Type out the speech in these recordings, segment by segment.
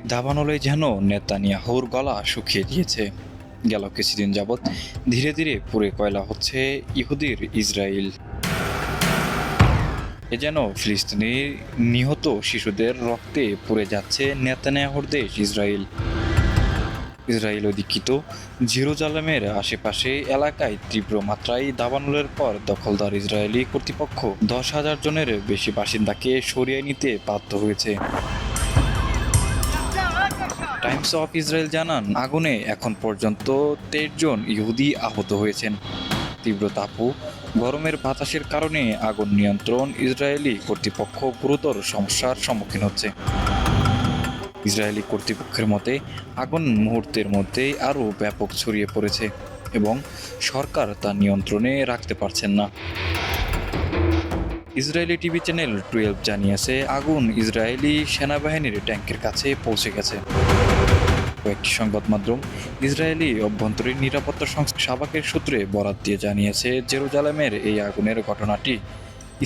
দাবানলে যেন নেতানিয়াহুর গলা শুকিয়ে দিয়েছে গেল কিছুদিন যাবৎ ধীরে ধীরে পুড়ে কয়লা হচ্ছে ইহুদির ইসরায়েল। এ যেন ফিলিস্তিনের নিহত শিশুদের রক্তে পুড়ে যাচ্ছে নেতানিয়াহুর দেশ ইসরায়েল। ইসরায়েল অধিকৃত জেরুজালেমের আশেপাশে এলাকায় তীব্র মাত্রায় দাবানলের পর দখলদার ইসরায়েলি কর্তৃপক্ষ দশ হাজার জনের বেশি বাসিন্দাকে সরিয়ে নিতে বাধ্য হয়েছে। টাইমস অফ ইসরায়েল জানান, আগুনে এখন পর্যন্ত তেইশ জন ইহুদি আহত হয়েছেন। তীব্র তাপু গরমের বাতাসের কারণে আগুন নিয়ন্ত্রণ ইসরায়েলি কর্তৃপক্ষ গুরুতর সমস্যার সম্মুখীন হচ্ছে। ইসরায়েলি কর্তৃপক্ষের মতে, আগুন মুহূর্তের মধ্যেই আরও ব্যাপক ছড়িয়ে পড়েছে এবং সরকার তা নিয়ন্ত্রণে রাখতে পারছেন না। ইসরায়েলি টিভি চ্যানেল টুয়েলভ জানিয়েছে, আগুন ইসরায়েলি সেনাবাহিনীর ট্যাঙ্কের কাছে পৌঁছে গেছে। কয়েকটি সংবাদ মাধ্যম ইসরায়েলি অভ্যন্তরীণ নিরাপত্তা সংস্থা সাবাকের সূত্রে বরাত দিয়ে জানিয়েছে, জেরুজালেমের এই আগুনের ঘটনাটি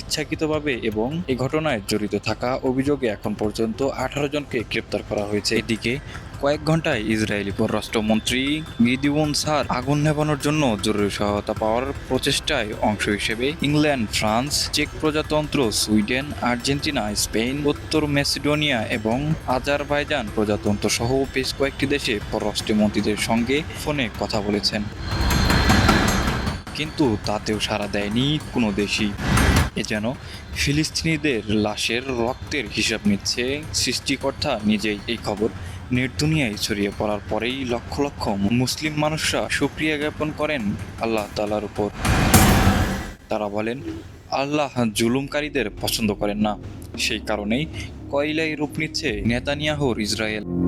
ইচ্ছাকৃতভাবে এবং এই ঘটনায় জড়িত থাকা অভিযোগে এখন পর্যন্ত আঠারো জনকে গ্রেপ্তার করা হয়েছে। এদিকে কয়েক ঘন্টায় ইসরায়েলি পররাষ্ট্রমন্ত্রী গিদিউন সার আগুন নেভানোর জন্য জরুরি সহায়তা পাওয়ার প্রচেষ্টায় অংশ হিসেবে ইংল্যান্ড, ফ্রান্স, চেক প্রজাতন্ত্র, সুইডেন, আর্জেন্টিনা, স্পেন, উত্তর মেসিডোনিয়া এবং আজারবাইজান প্রজাতন্ত্র সহ বেশ কয়েকটি দেশে পররাষ্ট্রমন্ত্রীদের সঙ্গে ফোনে কথা বলেছেন। কিন্তু তাতেও সাড়া দেয়নি কোনো দেশই। এ যেন ফিলিস্তিনিদের লাশের রক্তের হিসাব নিচ্ছে সৃষ্টিকর্তা নিজেই এই খবর নেট দুনিয়ায় ছড়িয়ে পড়ার পরেই লক্ষ লক্ষ মুসলিম মানুষরা সুক্রিয়া জ্ঞাপন করেন আল্লাহ তালার উপর। তারা বলেন, আল্লাহ জুলুমকারীদের পছন্দ করেন না। সেই কারণেই কয়লায় রূপ নিচ্ছে নেতানিয়াহুর ইসরায়েল।